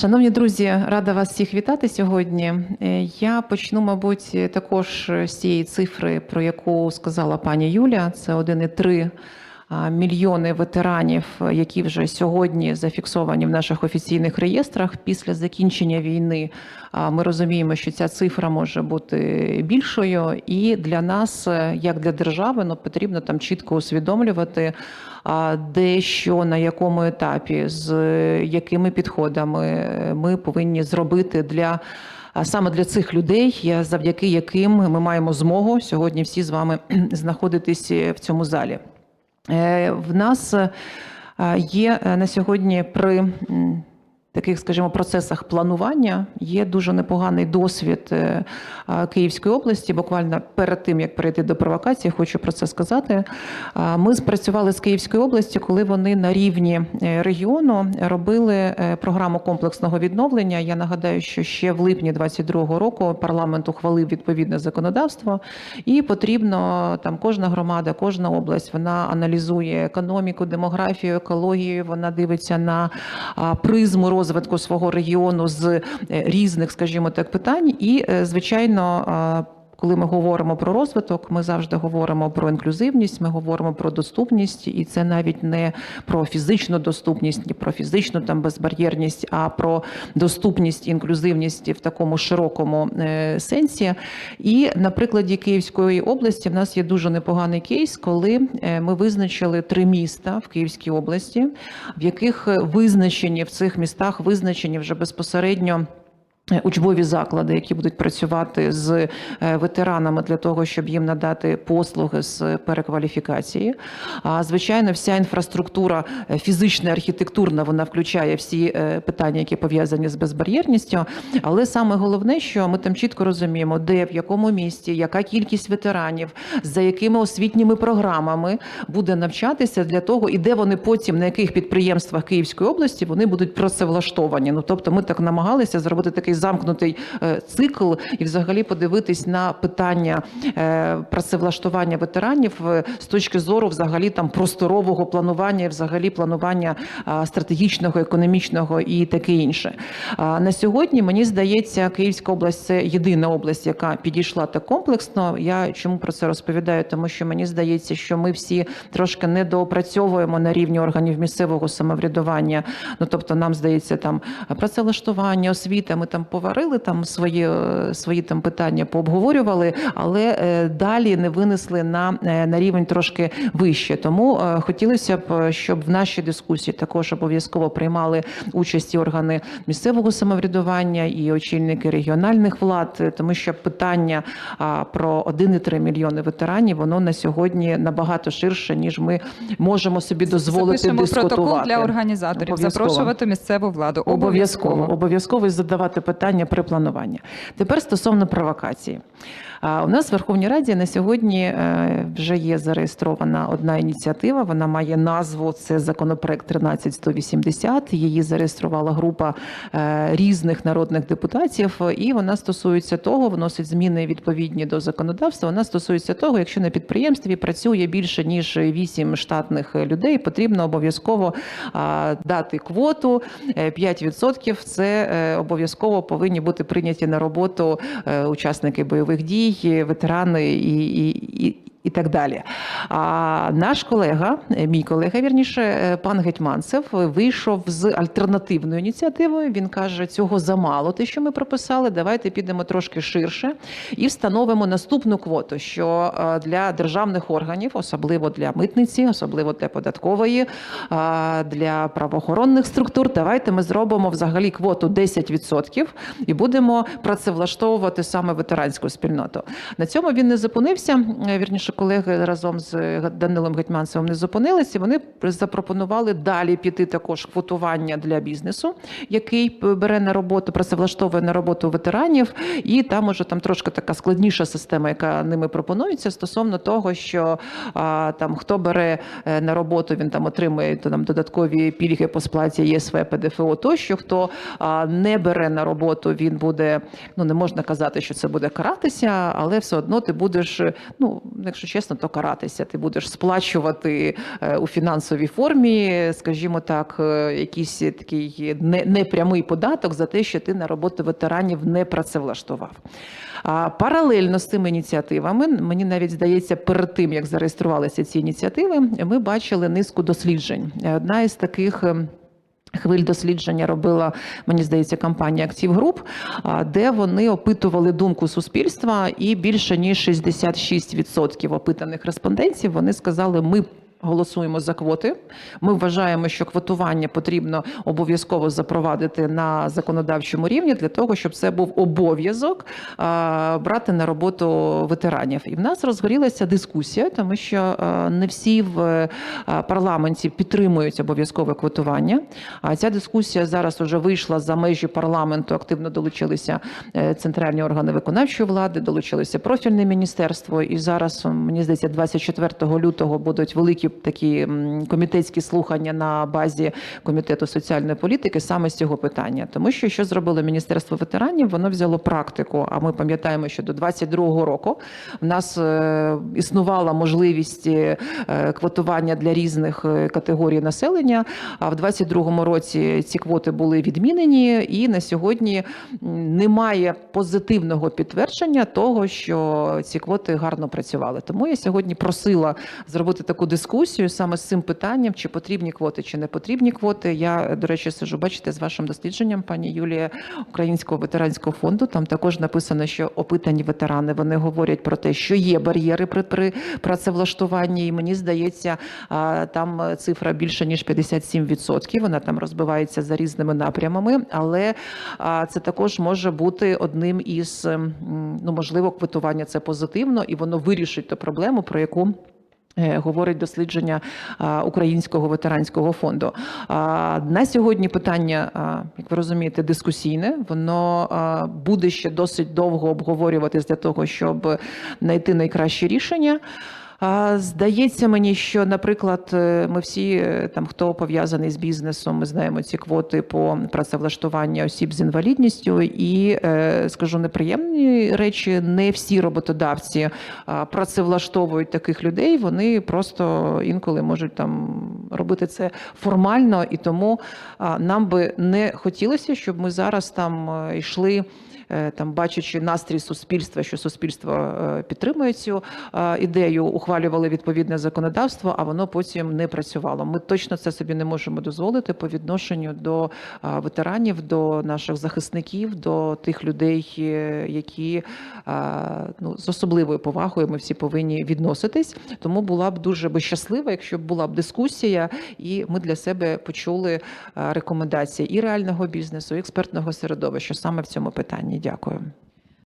Шановні друзі, рада вас всіх вітати сьогодні. Е, Я почну, мабуть, також з цієї цифри, про яку сказала пані Юля. Це 1,3 а, мільйони ветеранів, які вже сьогодні зафіксовані в наших офіційних реєстрах. Після закінчення війни ми розуміємо, що ця цифра може бути більшою, і для нас, е, як для держави, ну потрібно там чітко усвідомлювати. Де що на якому етапі, з е, якими підходами е, ми повинні зробити для саме для цих людей, завдяки яким ми маємо змогу сьогодні всі з вами знаходитись е, в цьому залі. Е, В нас е, є е, на сьогодні при таких, скажімо, процесах планування є дуже непоганий досвід е, Київської області. Буквально перед тим як перейти до провокації, хочу про це сказати. Ми спрацювали з Київської області, коли вони на рівні е, регіону робили е, програму комплексного відновлення. Я нагадаю, що ще в липні 22-го року парламент ухвалив відповідне законодавство, і потрібно там кожна громада, кожна область вона аналізує економіку, демографію, екологію. Вона дивиться на призму розвитку свого регіону з е, різних, скажімо так, питань. І, е, звичайно, коли ми говоримо про розвиток, ми завжди говоримо про інклюзивність, ми говоримо про доступність, і це навіть не про фізичну доступність, не про фізичну там безбар'єрність, а про доступність, інклюзивність в такому широкому е, сенсі. І на прикладі Київської області в нас є дуже непоганий кейс, коли е, ми визначили три міста в Київській області, в яких визначені в цих містах визначені вже безпосередньо. Учбові заклади, які будуть працювати з е, ветеранами для того, щоб їм надати послуги з перекваліфікації. А звичайно, вся інфраструктура е, фізична, архітектурна, вона включає всі е, питання, які пов'язані з безбар'єрністю. Але саме головне, що ми там чітко розуміємо, де в якому місті, яка кількість ветеранів, за якими освітніми програмами буде навчатися для того, і де вони потім на яких підприємствах Київської області вони будуть працевлаштовані. Ну тобто, ми так намагалися зробити такий замкнутий е, цикл і взагалі подивитись на питання е, працевлаштування ветеранів е, з точки зору взагалі там просторового планування, взагалі планування стратегічного, економічного і таке інше. На сьогодні мені здається, Київська область це єдина область, яка підійшла так комплексно. Я чому про це розповідаю? Тому що мені здається, що ми всі трошки недоопрацьовуємо на рівні органів місцевого самоврядування. Ну тобто, нам здається, там працевлаштування, освіта. Ми там поварили там свої, свої там питання, пообговорювали, але е, далі не винесли на, е, на рівень трошки вище. Тому е, хотілося б, щоб в нашій дискусії також обов'язково приймали участь і органи місцевого самоврядування і очільники регіональних влад, тому що питання про 1,3 мільйони ветеранів воно на сьогодні набагато ширше, ніж ми можемо собі дозволити Запишемо дискутувати. протокол для організаторів. Обов'язково. Запрошувати місцеву владу. Обов'язково, обов'язково задавати питання при плануванні. Тепер стосовно провокації. У нас в Верховній Раді на сьогодні е, вже є зареєстрована одна ініціатива. Вона має назву це законопроект 13180. Її зареєструвала група е, різних народних депутатів, і вона стосується того, вносить зміни відповідні до законодавства. Вона стосується того, якщо на підприємстві працює більше ніж 8 штатних людей, потрібно обов'язково дати квоту е, 5%. Це е, обов'язково повинні бути прийняті на роботу е, учасники бойових дій, ветерани і, і, і, і так далі. А наш колега, е, мій колега, вірніше, е, пан Гетьманцев, е, вийшов з альтернативною ініціативою. Він каже, цього замало, те, що ми прописали. Давайте підемо трошки ширше і встановимо наступну квоту, що для державних органів, особливо для митниці, особливо для податкової, для правоохоронних структур, давайте ми зробимо взагалі квоту 10% і будемо працевлаштовувати саме ветеранську спільноту. На цьому він не зупинився. Е, Вірніше, колеги разом з Данилом Гетьманцевим не зупинилися. Вони запропонували далі піти також квотування для бізнесу, який бере на роботу, працевлаштовує на роботу ветеранів, і там уже там трошки така складніша система, яка ними пропонується стосовно того, що а, там хто бере е, на роботу, він там отримує то, там додаткові пільги по сплаті ЄСВ, ПДФО тощо. Хто а, не бере на роботу, він буде ну не можна казати, що це буде каратися, але все одно ти будеш. Ну якщо якщо чесно, то каратися. Ти будеш сплачувати е, у фінансовій формі, скажімо так, е, якийсь такий непрямий податок за те, що ти на роботу ветеранів не працевлаштував. А паралельно з цими ініціативами, мені навіть здається, перед тим як зареєструвалися ці ініціативи, ми бачили низку досліджень. Е, Одна із таких. Хвиль дослідження робила, мені здається, компанія Актив Груп, де вони опитували думку суспільства, і більше ніж 66% опитаних респондентів вони сказали, ми. Голосуємо за квоти. Ми вважаємо, що квотування потрібно обов'язково запровадити на законодавчому рівні для того, щоб це був обов'язок брати на роботу ветеранів. І в нас розгорілася дискусія, тому що не всі в е, парламенті підтримують обов'язкове квотування. А ця дискусія зараз вже вийшла за межі парламенту. Активно долучилися е, центральні органи виконавчої влади, долучилося профільне міністерство. І зараз мені здається, 24 лютого будуть великі такі м, комітетські слухання на базі комітету соціальної політики саме з цього питання. Тому що що зробило міністерство ветеранів? Воно взяло практику. А ми пам'ятаємо, що до 22 року в нас е, існувала можливість е, квотування для різних е, категорій населення. А в 22-му році ці квоти були відмінені, і на сьогодні немає позитивного підтвердження того, що ці квоти гарно працювали. Тому я сьогодні просила зробити таку дискусію саме з цим питанням, чи потрібні квоти, чи не потрібні квоти. Я, до речі, сиджу, бачите, з вашим дослідженням, пані Юлія, Українського ветеранського фонду. Там також написано, що опитані ветерани вони говорять про те, що є бар'єри при, при працевлаштуванні. І мені здається, там цифра більше ніж 57%. Вона там розбивається за різними напрямами, але це також може бути одним із ну можливо, квитування це позитивно, і воно вирішить ту проблему, про яку. Е, Говорить дослідження Українського ветеранського фонду. На сьогодні питання, як ви розумієте, дискусійне. Воно буде ще досить довго обговорюватись для того, щоб знайти найкраще рішення. Здається мені, що, наприклад, е, ми всі е, там, хто пов'язаний з бізнесом, ми знаємо ці квоти по працевлаштуванню осіб з інвалідністю, і е, скажу неприємні речі, не всі роботодавці працевлаштовують таких людей. Вони просто інколи можуть там робити це формально, і тому нам би не хотілося, щоб ми зараз там йшли там бачачи настрій суспільства, що суспільство е, підтримує цю е, ідею, ухвалювали відповідне законодавство, а воно потім не працювало. Ми точно це собі не можемо дозволити по відношенню до е, ветеранів, до наших захисників, до тих людей, е, які е, ну з особливою повагою ми всі повинні відноситись. Тому була б дуже би щаслива, якщо б була б дискусія, і ми для себе почули е, рекомендації і реального бізнесу, і експертного середовища саме в цьому питанні. Дякую.